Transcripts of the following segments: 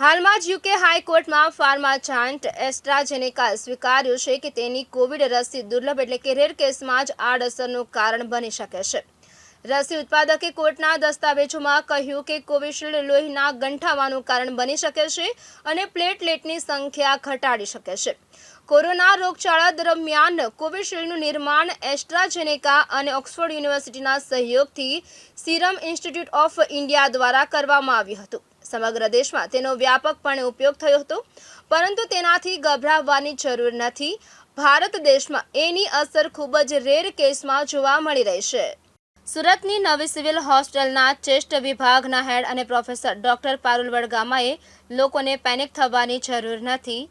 હાલમાં જ યુકે હાઈકોર્ટમાં ફાર્મા ચાન્ટ એસ્ટ્રાઝેનેકા સ્વીકાર્યું છે કે તેની કોવિડ રસી દુર્લભ એટલે કે રેર કેસમાં જ આડઅસરનું કારણ બની શકે છે. રસી ઉત્પાદકે કોર્ટના દસ્તાવેજોમાં કહ્યું કે કોવિશિલ્ડ લોહીના ગંઠાવાનું કારણ બની શકે છે અને પ્લેટલેટની સંખ્યા ઘટાડી શકે છે. કોરોના રોગચાળા દરમિયાન કોવિશિલ્ડનું નિર્માણ એસ્ટ્રાજેનેકા અને ઓક્સફોર્ડ યુનિવર્સિટીના સહયોગથી સિરમ ઇન્સ્ટિટ્યૂટ ઓફ ઇન્ડિયા દ્વારા કરવામાં આવ્યું હતું. સમગ્ર દેશમાં તેનો વ્યાપકપણે ઉપયોગ થયો હતો. પરંતુ તેનાથી ગભરાવવાની જરૂર નથી. ભારત દેશમાં એની અસર ખૂબ જ રેર કેસમાં જોવા મળી રહી છે. સુરતની નવી સિવિલ હોસ્ટેલના ચેસ્ટ વિભાગના હેડ અને પ્રોફેસર ડોક્ટર પારુલ વડગામાએ લોકોને પેનિક થવાની જરૂર નથી.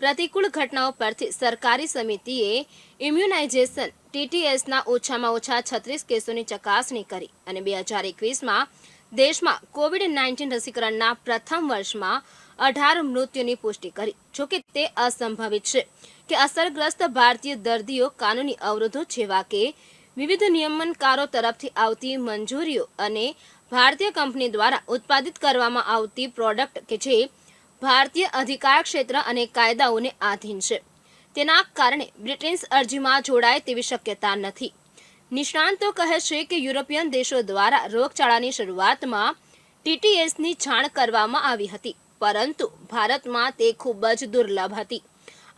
પ્રતિકૂળ ઘટનાઓ પરથી સરકારી સમિતિએ ઇમ્યુનાઇઝેશન ટીટીએસના ઓછામાં ઓછા છત્રીસ કેસોની ચકાસણી કરી અને બે હજાર એકવીસમાં દેશમાં કોવિડ નાઇન્ટીન રસીકરણના પ્રથમ વર્ષમાં અઢાર મૃત્યુની પુષ્ટિ કરી. જોકે તે અસંભવિત છે કે અસરગ્રસ્ત ભારતીય દર્દીઓ કાનૂની અવરોધો જેવા કે વિવિધ નિયમનકારો તરફથી આવતી મંજૂરીઓ અને ભારતીય કંપની દ્વારા ઉત્પાદિત કરવામાં આવતી પ્રોડક્ટ કે જે ભારતીય અધિકાર ક્ષેત્ર અને કાયદાઓને આધીન છે. તેના કારણે બ્રિટન્સ અરજીમાં જોડાય તેવી શક્યતા નથી. નિષ્ણાંતો કહે છે કે યુરોપિયન દેશો દ્વારા રોગચાળાની શરૂઆતમાં ટીટીએસની જાણ કરવામાં આવી હતી, પરંતુ ભારતમાં તે ખૂબ જ દુર્લભ હતી.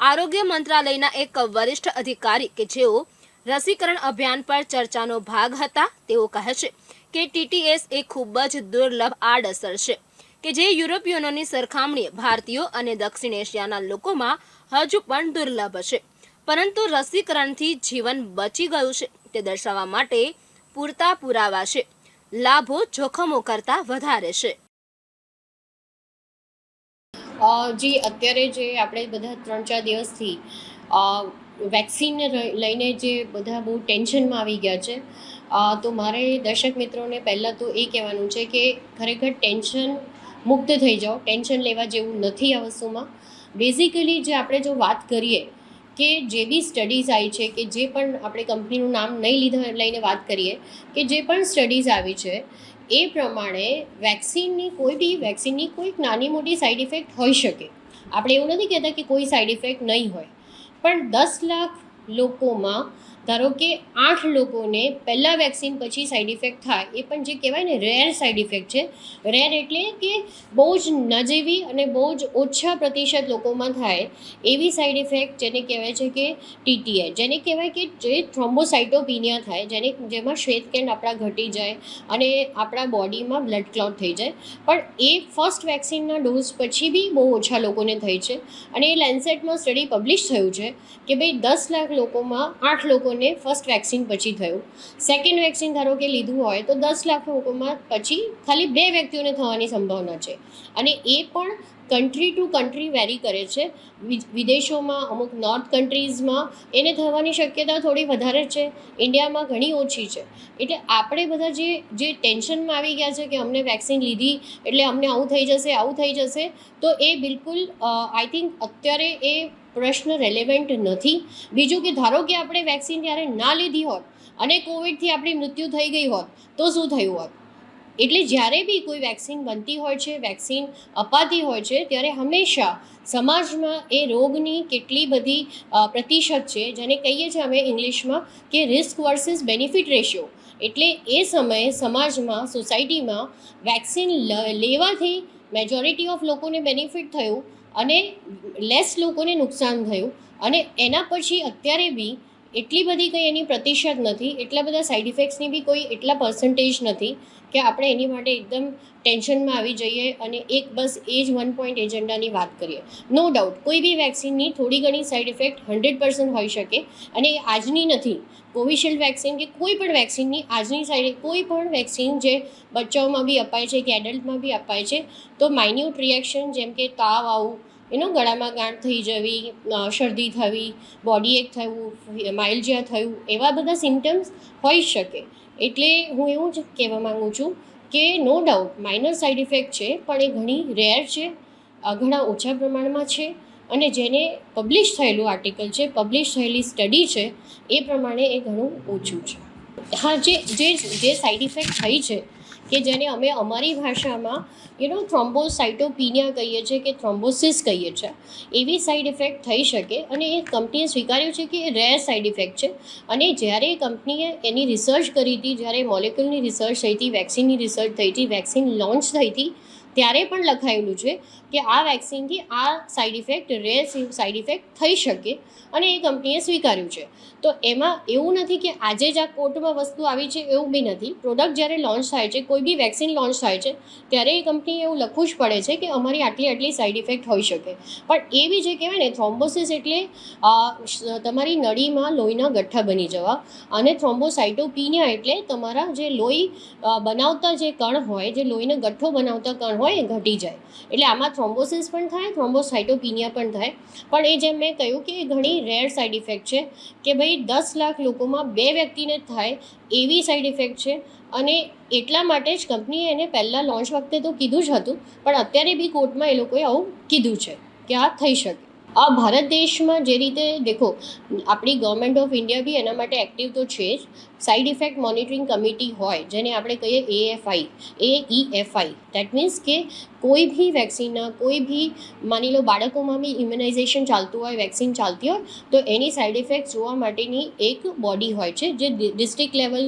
આરોગ્ય મંત્રાલયના એક વરિષ્ઠ અધિકારી કે જેઓ રસીકરણ અભિયાન પર ચર્ચાનો ભાગ હતા, તેઓ કહે છે કે ટીટીએસ એ ખૂબ જ દુર્લભ આડઅસર છે કે જે યુરોપિયનોની સરખામણીએ ભારતીયો અને દક્ષિણ એશિયાના લોકોમાં હજુ પણ દુર્લભ છે. પરંતુ રસીકરણથી જીવન બચી ગયું છે. તે દર્શાવવા માટે પૂરતા પુરાવા છે. લાભો જોખમો કરતાં વધારે છે. જી, અત્યારે જે આપણે બધા ત્રણ ચાર દિવસથી વેક્સિનને લઈને જે બધા બહુ ટેન્શનમાં આવી ગયા છે તો મારે દર્શક મિત્રોને પહેલાં તો એ કહેવાનું છે કે ખરેખર ટેન્શન મુક્ત થઈ જાઓ, ટેન્શન લેવા જેવું નથી આ વસ્તુમાં. બેઝિકલી જે આપણે જો વાત કરીએ કે જે બી સ્ટડીઝ આવી છે કે જે પણ આપણે કંપનીનું નામ નહીં લીધા લઈને વાત કરીએ, કે જે પણ સ્ટડીઝ આવી છે, એ પ્રમાણે વેક્સિનની કોઈ બી વેક્સિનની કોઈક નાની મોટી સાઈડ ઇફેક્ટ હોઈ શકે. આપણે એવું નથી કહેતા કે કોઈ સાઈડ ઇફેક્ટ નહીં હોય. પણ દસ લાખ લોકોમાં ધારો કે આઠ લોકોને પહેલાં વેક્સિન પછી સાઈડ ઇફેક્ટ થાય, એ પણ જે કહેવાય ને રેર સાઈડ ઇફેક્ટ છે. રેર એટલે કે બહુ જ નજીવી અને બહુ જ ઓછા પ્રતિશત લોકોમાં થાય એવી સાઈડ ઇફેક્ટ જેને કહેવાય છે કે ટીટીએ જેને કહેવાય કે જે થ્રોમ્બોસાઇટોપિનિયા થાય, જેને જેમાં શ્વેતકેન્ડ આપણા ઘટી જાય અને આપણા બોડીમાં બ્લડ ક્લોટ થઈ જાય. પણ એ ફર્સ્ટ વેક્સિનના ડોઝ પછી બી બહુ ઓછા લોકોને થઈ છે. અને એ લેન્સેટમાં સ્ટડી પબ્લિશ થયું છે કે ભાઈ દસ લાખ લોકોમાં આઠ લોકોને ફર્સ્ટ વેક્સિન પછી થયું. સેકન્ડ વેક્સિન ધારો કે લીધું હોય તો દસ લાખ લોકોમાં પછી ખાલી બે વ્યક્તિઓને થવાની સંભાવના છે. અને એ પણ કન્ટ્રી ટુ કન્ટ્રી વેરી કરે છે. વિદેશોમાં, અમુક નોર્થ કન્ટ્રીઝમાં એને થવાની શક્યતા થોડી વધારે છે. ઇન્ડિયામાં ઘણી ઓછી છે. એટલે આપણે બધા જે જે ટેન્શનમાં આવી ગયા છે કે અમને વેક્સિન લીધી એટલે અમને આવું થઈ જશે, આવું થઈ જશે, તો એ બિલકુલ આઈ થિંક અત્યારે એ પ્રશ્ન રેલેવન્ટ નથી. બીજું કે ધારો કે આપણે વેક્સિન ત્યારે ના લીધી હોત અને કોવિડથી આપણી મૃત્યુ થઈ ગઈ હોત, તો શું થયું હોત? એટલે જ્યારે બી કોઈ વેક્સિન બનતી હોય છે વેક્સિન અપાતી હોય છે, ત્યારે હંમેશા સમાજમાં એ રોગની કેટલી બધી પ્રતિશત છે, જેને કહીએ છીએ અમે ઇંગ્લિશમાં કે રિસ્ક વર્સિસ બેનિફિટ રેશિયો એટલે એ સમયે સમાજમાં સોસાયટીમાં વેક્સિન લેવાથી મેજોરિટી ઓફ લોકોને બેનિફિટ થયું અને લેસ લોકોને નુકસાન થયું. અને એના પછી અત્યારે બી એટલી બધી કંઈ એની પ્રતિશત નથી, એટલા બધા સાઈડ ઇફેક્ટ્સની બી કોઈ એટલા પર્સન્ટેજ નથી કે આપણે એની માટે એકદમ ટેન્શનમાં આવી જઈએ અને એક બસ એ જ વન પોઈન્ટ એજન્ડાની વાત કરીએ. નો ડાઉટ કોઈ બી વેક્સિનની થોડી ઘણી સાઈડ ઇફેક્ટ હંડ્રેડ પર્સન્ટ હોઈ શકે અને એ આજની નથી. કોવિશિલ્ડ વેક્સિન કે કોઈ પણ વેક્સિનની આજની સાઈડ કોઈ પણ વેક્સિન જે બચ્ચાઓમાં બી અપાય છે, કે એડલ્ટમાં બી અપાય છે, તો માઇન્યુટ રિએક્શન જેમ કે તાવ આવું એનો ગળામાં ગાંઠ થઈ જવી શરદી થવી બોડી એક થવું માઇલ્જિયા થયું, એવા બધા સિમ્ટમ્સ હોઈ શકે. એટલે હું એવું જ કહેવા માગું છું કે no doubt minor side effect છે, પણ એ ઘણી રેર છે ઘણા ઓછા પ્રમાણમાં છે અને જેને પબ્લિશ થયેલું આર્ટિકલ છે પબ્લિશ થયેલી સ્ટડી છે, એ પ્રમાણે એ ઘણું ઓછું છે. હા, જે જે જે સાઈડ ઇફેક્ટ થઈ છે કે જેને અમે અમારી ભાષામાં યુ નો થ્રોમ્બોસાઇટોપિનિયા કહીએ છીએ કે થ્રોમ્બોસિસ કહીએ છીએ. એવી સાઈડ ઇફેક્ટ થઈ શકે અને એ કંપનીએ સ્વીકાર્યું છે કે એ રેર સાઇડ ઇફેક્ટ છે. અને જ્યારે કંપનીએ એની રિસર્ચ કરી હતી, જ્યારે મોલેક્યુલની રિસર્ચ થઈ હતી વેક્સિનની રિસર્ચ થઈ હતી વેક્સિન લોન્ચ થઈ હતી ત્યારે પણ લખાયેલું છે કે આ વેક્સિનથી આ side effect rare side effect થઈ શકે અને એ કંપનીએ સ્વીકાર્યું છે. તો એમાં એવું નથી કે આજે જ આ કોર્ટમાં વસ્તુ આવી છે એવું બી નથી. પ્રોડક્ટ જ્યારે લોન્ચ થાય છે, કોઈ બી વેક્સિન લોન્ચ થાય છે, ત્યારે એ કંપનીએ એવું લખવું જ પડે છે કે અમારી આટલી આટલી સાઈડ ઇફેક્ટ હોઈ શકે. પણ એ બી જે કહેવાય ને થ્રોમ્બોસિસ એટલે તમારી નળીમાં લોહીના ગઠ્ઠા બની જવા અને થ્રોમ્બોસાઇટોપિનિયા એટલે તમારા જે લોહી બનાવતા જે કણ હોય, જે લોહીનો ગઠ્ઠો બનાવતા કણ હોય એ ઘટી જાય. એટલે આમાં થ્રોમ્બોસિસ પણ થાય થ્રોમ્બોસાઇટોપિનિયા પણ થાય. પણ એ જેમ મેં કહ્યું કે એ ઘણી રેર સાઇડ ઇફેક્ટ છે કે ભાઈ દસ લાખ લોકોમાં બે વ્યક્તિને થાય એવી સાઈડ ઇફેક્ટ છે અને એટલા માટે જ કંપનીએ એને પહેલાં લોન્ચ વખતે તો કીધું જ હતું, પણ અત્યારે બી કોર્ટમાં એ લોકોએ આવું કીધું છે કે આ થઈ શકે. આ ભારત દેશમાં જે રીતે, દેખો, આપણી ગવર્મેન્ટ ઓફ ઇન્ડિયા બી એના માટે એક્ટિવ તો છે જ. સાઈડ ઇફેક્ટ મોનિટરિંગ કમિટી હોય, જેને આપણે કહીએ AFI A E FI that means કે કોઈ બી વેક્સિનના કોઈ બી માની લો બાળકોમાં બી ઇમ્યુનાઇઝેશન ચાલતું હોય વેક્સિન ચાલતી હોય, તો એની સાઈડ ઇફેક્ટ જોવા માટેની એક બોડી હોય છે, જે district level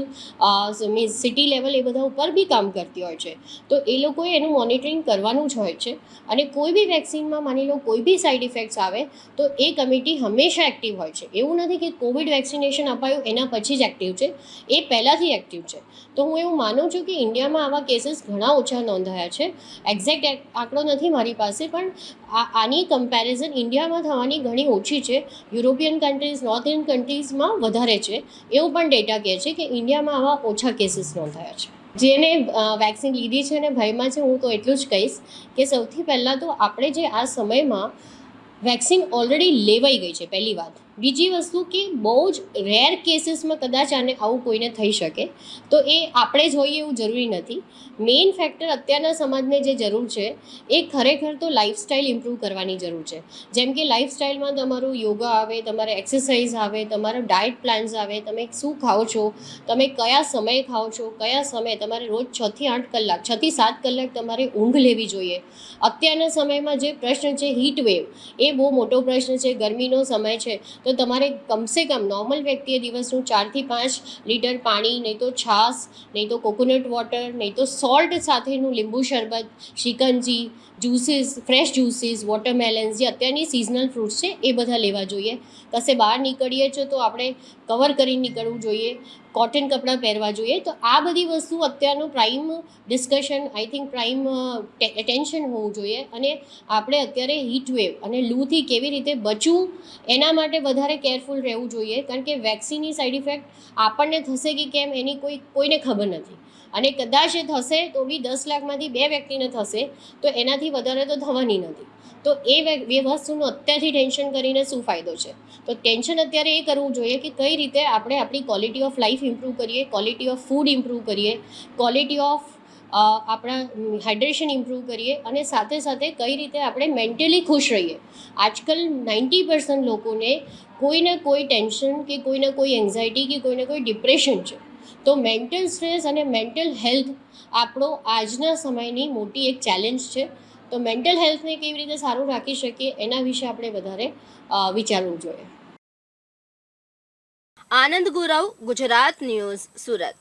means city level એ બધા ઉપર બી કામ કરતી હોય છે. તો એ લોકોએ એનું મોનિટરિંગ કરવાનું જ હોય છે. અને કોઈ બી વેક્સિનમાં માની લો કોઈ બી સાઈડ ઇફેક્ટ્સ આવે, તો એ કમિટી હંમેશા એક્ટિવ હોય છે. એવું નથી કે કોવિડ વેક્સિનેશન અપાયું, એના પછી જ એક્ટિવ છે. એ પહેલાંથી એક્ટિવ છે. તો હું એવું માનું છું કે ઇન્ડિયામાં આવા કેસીસ ઘણા ઓછા નોંધાયા છે. એક્ઝેક્ટ આંકડો નથી મારી પાસે, પણ આની કમ્પેરિઝન ઇન્ડિયામાં થવાની ઘણી ઓછી છે. યુરોપિયન કન્ટ્રીઝ નોર્થ ઇન્ડિયન કન્ટ્રીઝમાં વધારે છે. એવું પણ ડેટા કહે છે કે ઇન્ડિયામાં આવા ઓછા કેસીસ નોંધાયા છે. જેને વેક્સિન લીધી છે અને ભયમાં છે, હું તો એટલું જ કહીશ કે સૌથી પહેલાં તો આપણે જે આ સમયમાં વેક્સિન ઓલરેડી લેવાઈ ગઈ છે, પહેલી વાત. બીજી વસ્તુ કે બહુ જ રેર કેસીસમાં કદાચ આને આવું કોઈને થઈ શકે, તો એ આપણે જ હોઈએ એવું જરૂરી નથી. મેઇન ફેક્ટર અત્યારના સમાજને જે જરૂર છે, એ ખરેખર તો લાઈફસ્ટાઈલ ઇમ્પ્રૂવ કરવાની જરૂર છે. જેમ કે લાઈફસ્ટાઈલમાં તમારું યોગા આવે, તમારે એક્સરસાઇઝ આવે, તમારો ડાયટ પ્લાન્સ આવે, તમે શું ખાઓ છો, તમે કયા સમયે ખાઓ છો, કયા સમયે, તમારે રોજ છથી આઠ કલાક છથી સાત કલાક તમારે ઊંઘ લેવી જોઈએ. અત્યારના સમયમાં જે પ્રશ્ન છે હીટ વેવ એ બહુ મોટો પ્રશ્ન છે, ગરમીનો સમય છે તો તમારે કમસે કમ નોર્મલ વ્યક્તિએ દિવસનું ચારથી પાંચ લીટર પાણી, નહીં તો છાશ, નહીં તો કોકોનટ વોટર નહીં તો સોલ્ટ સાથેનું લીંબુ શરબત Shrikanji juices fresh juices watermelons જે અત્યારની સિઝનલ ફ્રૂટ્સ છે, એ બધા લેવા જોઈએ. કશે બહાર નીકળીએ છીએ તો આપણે કવર કરીને નીકળવું જોઈએ. કોટન કપડાં પહેરવા જોઈએ, તો આ બધી વસ્તુ અત્યારનું prime discussion I think prime tension હોવું જોઈએ. અને આપણે અત્યારે હીટ વેવ અને લૂથી કેવી રીતે બચવું, એના માટે વધારે કેરફુલ રહેવું જોઈએ. કારણ કે વેક્સિનની સાઈડ ઇફેક્ટ આપણને થશે કે કેમ એની કોઈ, કોઈને ખબર નથી. અને કદાચ એ થશે તો બી દસ લાખમાંથી બે વ્યક્તિને થશે, તો એનાથી વધારે તો થવાની નથી. તો એ એ વસ્તુનું અત્યારથી ટેન્શન કરીને શું ફાયદો છે? તો ટેન્શન અત્યારે એ કરવું જોઈએ કે કઈ રીતે આપણે આપણી ક્વોલિટી ઓફ લાઈફ ઇમ્પ્રૂવ કરીએ ક્વોલિટી ઓફ ફૂડ ઇમ્પ્રૂવ કરીએ ક્વોલિટી ઓફ આપણા હાઇડ્રેશન ઇમ્પ્રૂવ કરીએ અને સાથે સાથે કઈ રીતે આપણે મેન્ટલી ખુશ રહીએ. આજકાલ નાઇન્ટી પર્સન્ટ લોકોને કોઈને કોઈ ટેન્શન કે કોઈને કોઈ એન્ઝાયટી કે કોઈને કોઈ ડિપ્રેશન છે. તો મેન્ટલ સ્ટ્રેસ અને મેન્ટલ હેલ્થ આપણો આજના સમયની મોટી એક ચેલેન્જ છે. તો મેન્ટલ હેલ્થને કેવી રીતે સારું રાખી શકીએ એના વિશે આપણે વધારે વિચારવું જોઈએ. આનંદ ગુરવ, ગુજરાત ન્યૂઝ, સુરત.